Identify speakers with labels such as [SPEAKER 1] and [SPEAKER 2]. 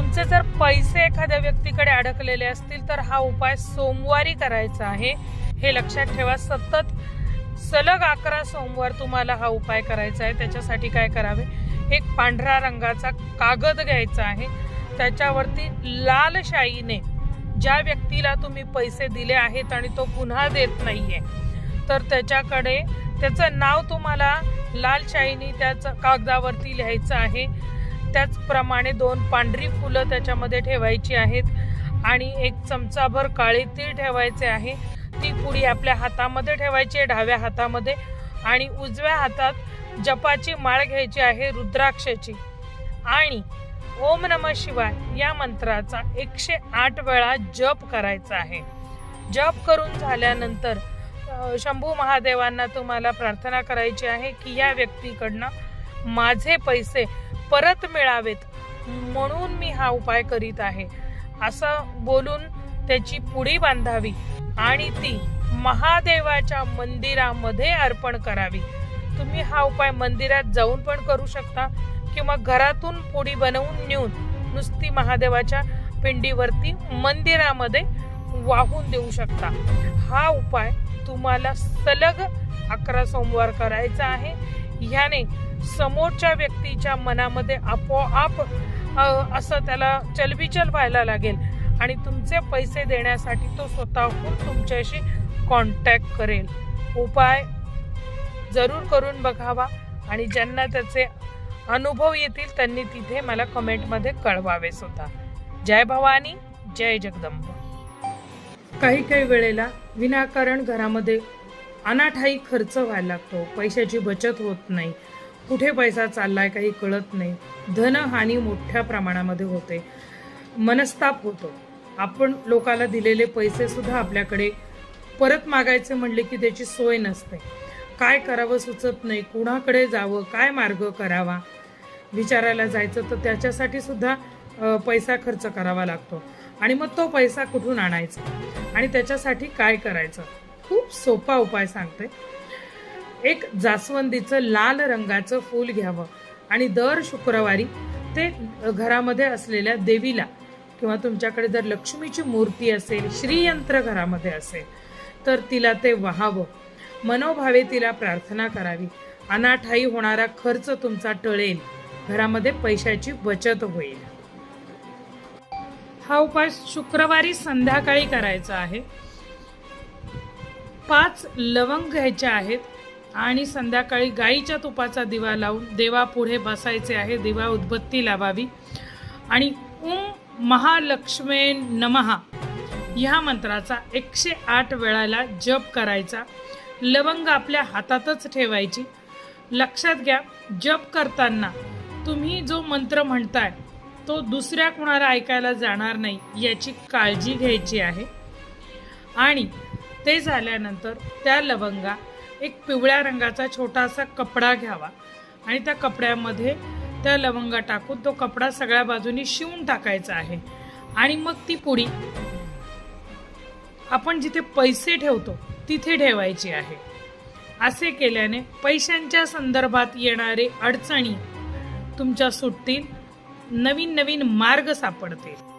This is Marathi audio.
[SPEAKER 1] तुमचे जर पैसे एखाद्या व्यक्तीकडे अडकलेले असतील तर हा उपाय सोमवारी करायचा आहे. हे लक्षात ठेवा सतत सलग अकरा सोमवार तुम्हाला हा उपाय करायचा आहे. त्याच्यासाठी काय करावे? एक पांढऱ्या रंगाचा कागद घ्यायचा आहे. त्याच्यावरती लाल शाईने ज्या व्यक्तीला तुम्ही पैसे दिले आहेत आणि तो पुन्हा देत नाहीये तर त्याच्याकडे त्याचं नाव तुम्हाला लाल शाईने त्याच कागदावरती लिहायचं आहे. त्याचप्रमाणे दोन पांढरी फुलं त्याच्यामध्ये ठेवायची आहेत आणि एक चमचाभर काळे तीळ ठेवायचे आहे. ती पुडी आपल्या हातामध्ये ठेवायची आहे डाव्या हातामध्ये. आणि उजव्या हातात जपाची माळ घ्यायची आहे रुद्राक्षाची. आणि ओम नम शिवाय या मंत्राचा एकशे आठ वेळा जप करायचा आहे. जप करून झाल्यानंतर शंभू महादेवांना तुम्हाला प्रार्थना करायची आहे की या व्यक्तीकडनं माझे पैसे परत मिळावेत. म्हणून मी हा उपाय करीत आहे. असं बोलून त्याची पुडी बांधावी आणि ती महादेवाच्या मंदिरामध्ये अर्पण करावी. तुम्ही हा उपाय मंदिरात जाऊन पण करू शकता किंवा घरातून पुडी बनवून नेऊन नुसती महादेवाच्या पिंडीवरती मंदिरामध्ये वाहून देऊ शकता. हा उपाय तुम्हाला सलग अकरा सोमवार करायचा आहे. ह्याने समोरच्या व्यक्तीच्या मनामध्ये आपोआप असं त्याला चलबिचल व्हायला लागेल. आणि तुमचे पैसे देण्यासाठी तो स्वतःहून तुमच्याशी कॉन्टॅक्ट करेल. उपाय जरूर करून बघावा आणि ज्यांना त्याचे अनुभव येतील त्यांनी तिथे मला कमेंटमध्ये कळवावे सुद्धा जय भवानी जय जगदंब. काही काही वेळेला विनाकारण घरामध्ये अनाठाई खर्च व्हायला लागतो. पैशाची बचत होत नाही. कुठे पैसा चाललाय काही कळत नाही. धनहानी मोठ्या प्रमाणामध्ये होते. मनस्ताप होतो. आपण लोकाला दिलेले पैसे सुद्धा आपल्याकडे परत मागायचे म्हणले की त्याची सोय नसते. काय करावं सुचत नाही. कुणाकडे जावं काय मार्ग करावा? विचारायला जायचं तर त्याच्यासाठी सुद्धा पैसा खर्च करावा लागतो. आणि मग तो पैसा कुठून आणायचा? आणि त्याच्यासाठी काय करायचं? खूप सोपा उपाय सांगते. एक जास्वंदीचं लाल रंगाचं फूल घ्यावं. आणि दर शुक्रवारी ते घरामध्ये असलेल्या देवीला किंवा तुमच्याकडे जर लक्ष्मीची मूर्ती असेल श्रीयंत्र घरामध्ये असेल तर तिला ते व्हावं. मनोभावे तिला प्रार्थना करावी. अनाठाई होणारा खर्च तुमचा टळेल. घरामध्ये पैशाची बचत होईल. हा उपाय शुक्रवारी संध्याकाळी करायचा आहे. पाच लवंग घ्यायच्या आहेत. आणि संध्याकाळी गाईच्या तुपाचा दिवा लावून देवापुढे बसायचे आहे दिवा उदबत्ती लावावी. आणि ओम महालक्ष्मे नमहा ह्या मंत्राचा एकशे आठ वेळाला जप करायचा. लवंग आपल्या हातातच ठेवायची. लक्षात घ्या जप करताना तुम्ही जो मंत्र म्हणताय तो दुसऱ्या कुणाला ऐकायला जाणार नाही याची काळजी घ्यायची आहे. आणि ते झाल्यानंतर त्या लवंगा एक पिवळ्या रंगाचा छोटासा कपडा घ्यावा. आणि त्या कपड्यामध्ये त्या लवंगा टाकून तो कपडा सगळ्या बाजूनी शिवून टाकायचा आहे. आणि मग ती पुडी आपण जिथे पैसे ठेवतो तिथे ठेवायची आहे. असे केल्याने पैशांच्या संदर्भात येणारे अडचणी तुमच्या सुटतील नवीन नवीन मार्ग सापडतील.